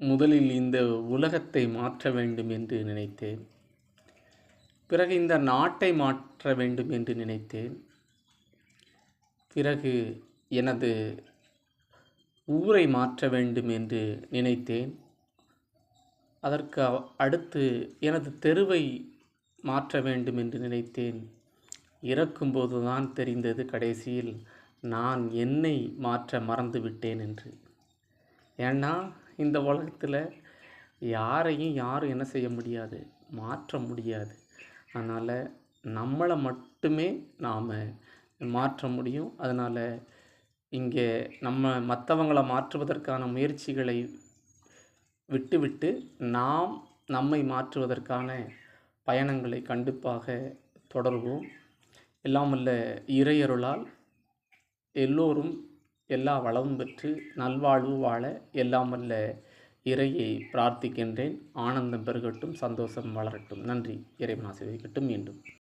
முதலில் இந்த உலகத்தை மாற்ற வேண்டும் என்று நினைத்தேன். பிறகு இந்த நாட்டை மாற்ற வேண்டும் என்று நினைத்தேன். பிறகு எனது ஊரை மாற்ற வேண்டும் என்று நினைத்தேன். அதற்கு அடுத்து எனது தெருவை மாற்ற வேண்டும் என்று நினைத்தேன். இறக்கும்போது தான் தெரிந்தது கடைசியில் நான் என்னை மாற்ற மறந்து விட்டேன் என்று. ஏன்னா இந்த உலகத்தில் யாரையும் யாரும் என்ன செய்ய முடியாது மாற்ற முடியாது. அதனால் நம்மளை மட்டுமே நாம் மாற்ற முடியும். அதனால் இங்கே நம்ம மற்றவங்களை மாற்றுவதற்கான முயற்சிகளை விட்டுவிட்டு நாம் நம்மை மாற்றுவதற்கான பயணங்களை கண்டிப்பாக தொடர்வோம். எல்லாம் வல்ல இறையருளால் எல்லோரும் எல்லா வளமும் பெற்று நல்வாழ்வு வாழ எல்லாம் வல்ல இறையை பிரார்த்திக்கின்றேன். ஆனந்தம் பெருகட்டும் சந்தோஷம் வளரட்டும். நன்றி. இறைவன் ஆசீர்வதிக்கட்டும். மீண்டும்